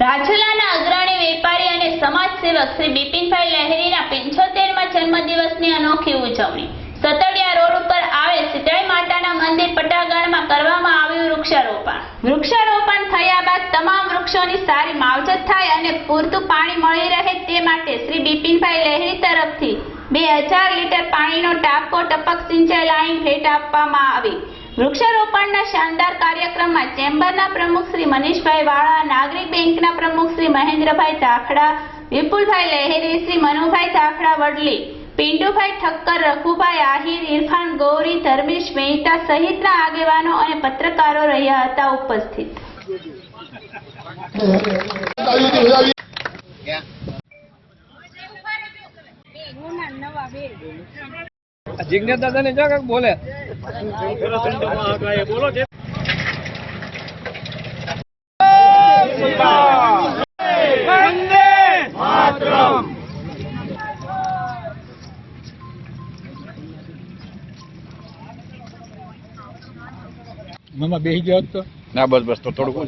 રાજુલાના અગ્રણી વેપારી અને સમાજ સેવક શ્રી બિપિનભાઈ લહેરીના પંચોતેરમાં જન્મદિવસની અનોખી ઉજવણી. સતડિયા રોડ ઉપર આવેલ સિદ્ધાઈ માતાના મંદિર પટાગણમાં કરવામાં આવ્યું વૃક્ષારોપણ. વૃક્ષારોપણ થયા બાદ તમામ વૃક્ષોની સારી માવજત થાય અને પૂરતું પાણી મળી રહે તે માટે શ્રી બિપિનભાઈ લહેરી તરફથી બે હજાર લીટર પાણીનો ટાપકો ટપક સિંચાઈ લાઈન ભેટ આપવામાં આવી. વૃક્ષારોપણના શાનદાર કાર્યક્રમમાં ચેમ્બરના પ્રમુખ શ્રી મનીષભાઈ વાળા નાગરિક બેંકના પ્રમુખ શ્રી મહેન્દ્રભાઈ ધાખડા વિપુલભાઈ લહેરી શ્રી મનુભાઈ તાખડા વડલી પિન્ટુભાઈ ઠક્કર રઘુભાઈ આહિર ઇરફાન ગૌરી ધર્મેશ મહેતા સહિતના આગેવાનો અને પત્રકારો રહ્યા હતા ઉપસ્થિત. જિજ્ઞેશ દાદા ને જો કંઈક બોલે. મામા બેસી ગયો હોત તો? ના બસ બસ તો થોડુંક.